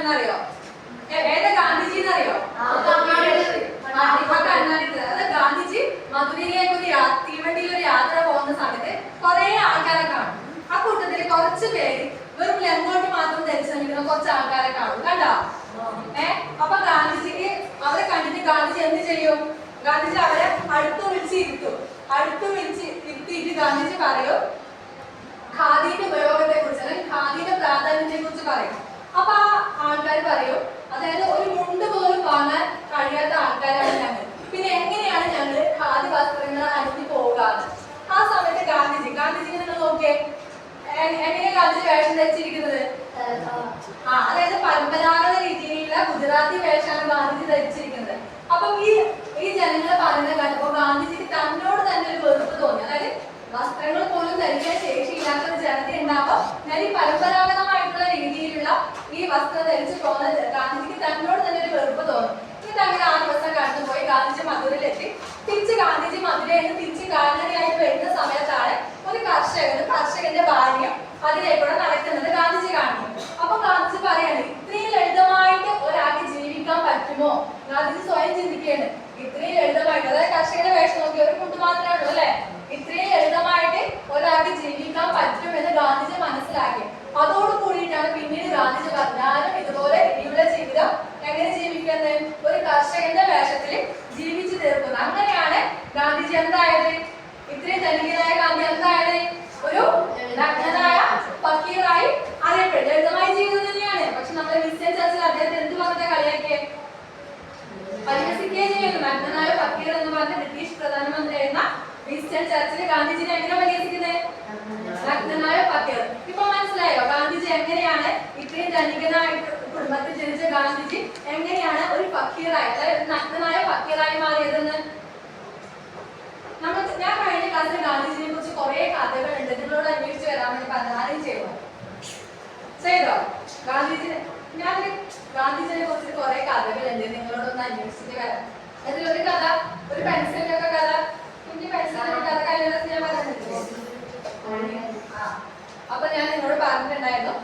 കണ്ണെന്നറിയോ ഏ- ഏതാ ഗാന്ധിജി എന്നറിയോ അത് ഗാന്ധിജി മധുരയിലേക്ക് ഒരു തീവണ്ടിയിൽ ഒരു യാത്ര പോകുന്ന സമയത്ത് കുറെ ആൾക്കാരെ കാണും. ആ കൂട്ടത്തിൽ കുറച്ച് പേര് വെറും ലെങ്കോട്ട് മാത്രം ധരിച്ചു നിൽക്കുന്ന കുറച്ച് ആൾക്കാരെ കാണും. കണ്ടോ? ഏ അപ്പൊ ഗാന്ധിജിക്ക് അവരെ കണ്ടിട്ട് ഗാന്ധിജി എന്ത് ചെയ്യും? ഗാന്ധിജി അവരെ അടുത്ത് വിളിച്ച് ഇരുത്തും. അടുത്ത് വിളിച്ച് ഇരുത്തിയിട്ട് ഗാന്ധിജി പറയും ഖാദിന്റെ ഉപയോഗത്തെ കുറിച്ച് അല്ലെങ്കിൽ ഖാദിന്റെ പ്രാധാന്യത്തെ കുറിച്ച് പറയും അപ്പൊ ആ ആൾക്കാർ പറയും അതായത് ഒരു മുണ്ട് പോലും വാങ്ങാൻ കഴിയാത്ത ആൾക്കാരാണ് ഞങ്ങൾ പിന്നെ എങ്ങനെയാണ് ഞങ്ങൾ ഖാദി വസ്ത്രങ്ങൾ അണിഞ്ഞു പോകാറ് ആ സമയത്ത് ഗാന്ധിജി ഗാന്ധിജി നിങ്ങൾ നോക്കിയേ എ- എങ്ങനെ ഗാന്ധിജി വേഷം ധരിച്ചിരിക്കുന്നത്? ആ അതായത് പരമ്പരാഗത രീതിയിലുള്ള ഗുജറാത്തി വേഷമാണ് ഗാന്ധിജി ധരിച്ചിരിക്കുന്നത്. അപ്പൊ ഈ ഈ ജനങ്ങൾ പറയുന്നത് കണ്ടപ്പോ ഗാന്ധിജിക്ക് തന്നോട് തന്നെ ഒരു വെറുപ്പ് തോന്നി. അതായത് വസ്ത്രങ്ങൾ പോലും ധരിക്കാൻ ശേഷിയില്ലാത്ത ഒരു ജനത ഉണ്ടാവുമ്പോ ഞാൻ ഈ പരമ്പരാഗതമായിട്ടുള്ള രീതിയിലുള്ള ഈ വസ്ത്രം ധരിച്ചു പോകുന്ന ഗാന്ധിജിക്ക് തന്നോട് തന്നെ ഒരു വെറുപ്പ് തോന്നി. എന്നിട്ട് അങ്ങനെ ആ ദിവസം കടന്നു പോയി ഗാന്ധിജി മധുരയിലെത്തി. തിരിച്ച് ഗാന്ധിജി മധുരയിൽ നിന്ന് തിരിച്ച് കാൽനടയായിട്ട് വരുന്ന സമയത്താണ് ഒരു കർഷകനും കർഷകന്റെ ഭാര്യയും അതിലേക്കൂടെ നടക്കുന്നത് ഗാന്ധിജി കാണുന്നു അപ്പൊ ഗാന്ധിജി പറയാണ് ഇത്രയും ലളിതമായിട്ട് ഒരാൾക്ക് ജീവിക്കാൻ പറ്റുമോ ഗാന്ധിജി ചിന്തിക്കുകയാണ് ഇത്രയും ലളിതമായിട്ട് അതായത് കർഷകന്റെ വേഷം നോക്കി ഒരു കുട്ടി മാത്രമേ ഉള്ളൂ അല്ലെ? ഇത്രയും ലളിതമായിട്ട് ഒരാൾക്ക് ജീവിക്കാൻ പറ്റുമെന്ന് ഗാന്ധിജി മനസ്സിലാക്കി. അതോട് കൂടിയിട്ടാണ് പിന്നീട് ഗാന്ധിജി പറഞ്ഞത് ഞാനും ഇതുപോലെ ഇനിയുള്ള ജീവിതം എങ്ങനെ ജീവിക്കുന്നത് ഒരു കർഷകന്റെ വേഷത്തിൽ ജീവിച്ചു തീർക്കുന്നത്. അങ്ങനെയാണ് ഗാന്ധിജി എന്തായത്? ഇത്രയും ധനികനായ ഗാന്ധി എന്തായത്? ഒരു നഗ്നനായ എങ്ങനെയാണ് ഒരു ഫക്കീറായി അതായത് നഗ്നനായ ഫക്കീറായി മാറിയതെന്ന്? നമ്മൾ ഞാൻ കഴിഞ്ഞ ക്ലാസ്സിൽ ഗാന്ധിജിയെ കുറിച്ച് കുറെ കഥകൾ ഉണ്ട് നിങ്ങളോട് അന്വേഷിച്ച് വരാമെന്ന് പറഞ്ഞു ചെയ്തു ചെയ്തോ? ഗാന്ധിജിനെ ഞാൻ ഗാന്ധിജിനെ കുറിച്ച് കുറെ കഥകളുണ്ട്. നിങ്ങളോടൊന്ന് അന്വേഷിച്ചിട്ട് വരാം. അതിലൊരു കഥ ഒരു പെൻസിലിനൊക്കെ കഥ. കുഞ്ഞു പെൻസിലിനൊക്കെ കഥ കഴിഞ്ഞ ദിവസം ഞാൻ പറഞ്ഞിട്ടുണ്ട് അപ്പൊ ഞാൻ നിങ്ങളോട് പറഞ്ഞിട്ടുണ്ടായിരുന്നു.